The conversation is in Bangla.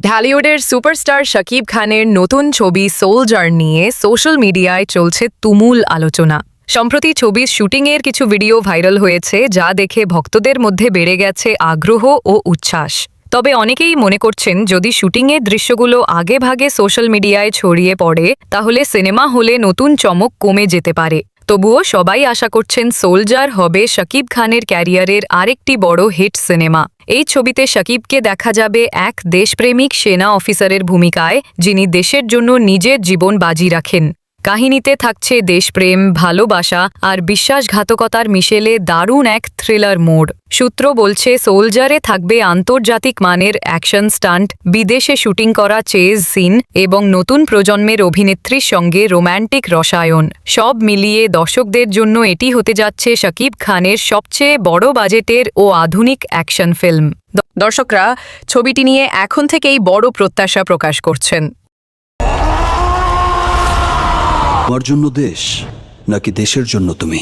ঢালিউডের সুপারস্টার শাকিব খানের নতুন ছবি সোলজার নিয়ে সোশ্যাল মিডিয়ায় চলছে তুমুল আলোচনা। সম্প্রতি ছবির শুটিংয়ের কিছু ভিডিও ভাইরাল হয়েছে, যা দেখে ভক্তদের মধ্যে বেড়ে গেছে আগ্রহ ও উচ্ছ্বাস। তবে অনেকেই মনে করছেন, যদি শুটিংয়ের দৃশ্যগুলো আগে ভাগে সোশ্যাল মিডিয়ায় ছড়িয়ে পড়ে, তাহলে সিনেমা হলে নতুন চমক কমে যেতে পারে। তবুও সবাই আশা করছেন সোলজার হবে শাকিব খানের ক্যারিয়ারের আরেকটি বড় হিট সিনেমা। এই ছবিতে শাকিবকে দেখা যাবে এক দেশপ্রেমিক সেনা অফিসারের ভূমিকায়, যিনি দেশের জন্য নিজের জীবন বাজি রাখেন। কাহিনীতে থাকছে দেশপ্রেম, ভালোবাসা আর বিশ্বাসঘাতকতার মিশেলে দারুণ এক থ্রিলার মোড। সূত্র বলছে, সোলজারে থাকবে আন্তর্জাতিক মানের অ্যাকশন স্টান্ট, বিদেশে শুটিং করা চেজ সিন এবং নতুন প্রজন্মের অভিনেত্রীর সঙ্গে রোম্যান্টিক রসায়ন। সব মিলিয়ে দর্শকদের জন্য এটি হতে যাচ্ছে শাকিব খানের সবচেয়ে বড় বাজেটের ও আধুনিক অ্যাকশন ফিল্ম। দর্শকরা ছবিটি নিয়ে এখন থেকেই বড় প্রত্যাশা প্রকাশ করছেন। তোমার জন্য দেশ নাকি দেশের জন্য তুমি?